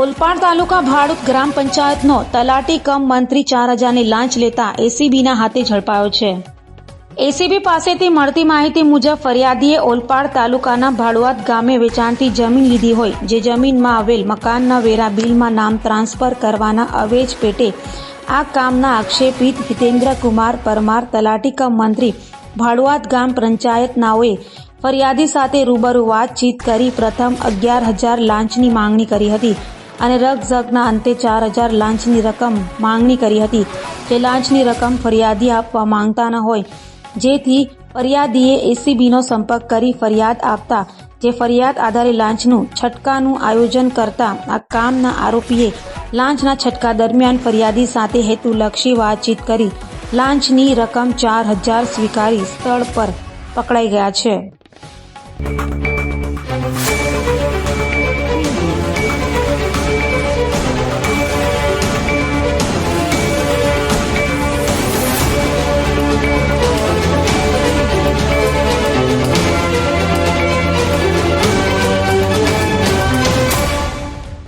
ઓલપાડ તાલુકા ભાડુત ગ્રામ પંચાયતનો તલાટી કમ મંત્રી ચાર હજારની લાંચ લેતા એસીબીના હાથે ઝડપાયો છે. એસીબી પાસેથી મળતી માહિતી મુજબ ફરિયાદીએ ઓલપાડ તાલુકાના ભાડુઆત ગામે વેચાણથી જમીન લીધી હોય, જે જમીનમાં આવેલ મકાનના વેરા બિલમાં નામ ટ્રાન્સફર કરવાના અવેજ પેટે આ કામના આક્ષેપિત હિતેન્દ્ર કુમાર પરમાર, તલાટી કમ મંત્રી, ભાડુઆત ગામ પંચાયતનાઓએ ફરિયાદી સાથે રૂબરૂ વાતચીત કરી પ્રથમ અગિયાર હજાર લાંચની માંગણી કરી હતી. અને રગઝગના અંતે ચાર હજાર લાંચની રકમ માંગણી કરી હતી. જે લાંચની રકમ ફરિયાદી આપવા માંગતા ન હોય. જેથી ફરિયાદીએ એસીબીનો સંપર્ક કરી ફરિયાદ આપતા, જે ફરિયાદ આધારે લાંચનું છટકાનું આયોજન કરતા આ કામના આરોપીએ લાંચના છટકા દરમિયાન ફરિયાદી સાથે હેતુલક્ષી વાતચીત કરી લાંચની રકમ ચાર હજાર સ્વીકારી સ્થળ પર પકડાઈ ગયા છે.